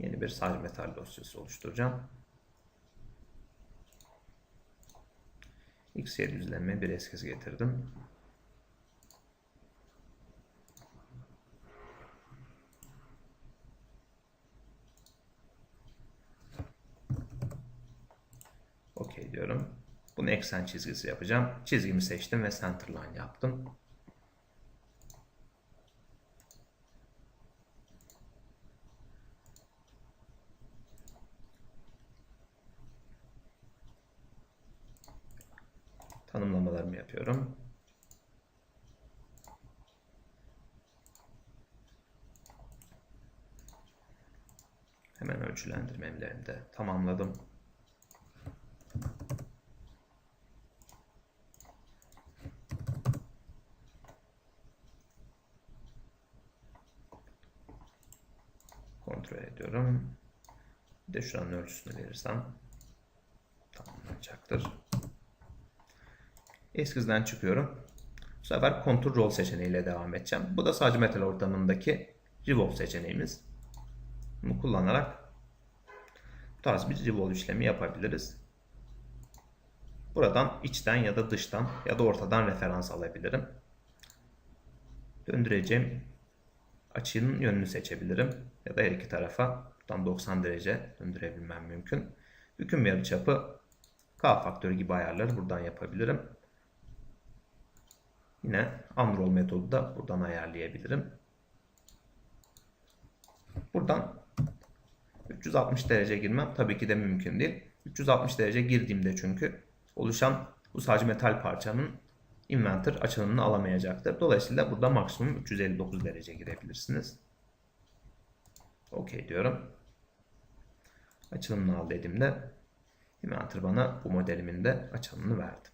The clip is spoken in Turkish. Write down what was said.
Yeni bir sadece metal dosyası oluşturacağım. X7 düzleme bir eskiz getirdim. OK diyorum. Bunu eksen çizgisi yapacağım. Çizgimi seçtim ve centerline yaptım. Tanımlamalarımı yapıyorum. Hemen ölçülendirmelerini de tamamladım. Kontrol ediyorum. Bir de şuranın ölçüsünü verirsem tamamlanacaktır. Eskizden çıkıyorum. Bu sefer kontur rol seçeneğiyle devam edeceğim. Bu da sadece metal ortamındaki revolve seçeneğimiz. Bunu kullanarak bu tarz bir revolve işlemi yapabiliriz. Buradan içten ya da dıştan ya da ortadan referans alabilirim. Döndüreceğim açının yönünü seçebilirim. Ya da her iki tarafa buradan 90 derece döndürebilmem mümkün. Büküm yarıçapı K faktörü gibi ayarları buradan yapabilirim. Yine unroll metodu da buradan ayarlayabilirim. Buradan 360 derece girmem tabii ki de mümkün değil. 360 derece girdiğimde çünkü oluşan bu sadece metal parçanın inverter açılımını alamayacaktır. Dolayısıyla burada maksimum 359 derece girebilirsiniz. OK diyorum. Açılımını al dediğimde inverter bana bu modelimin de açılımını verdi.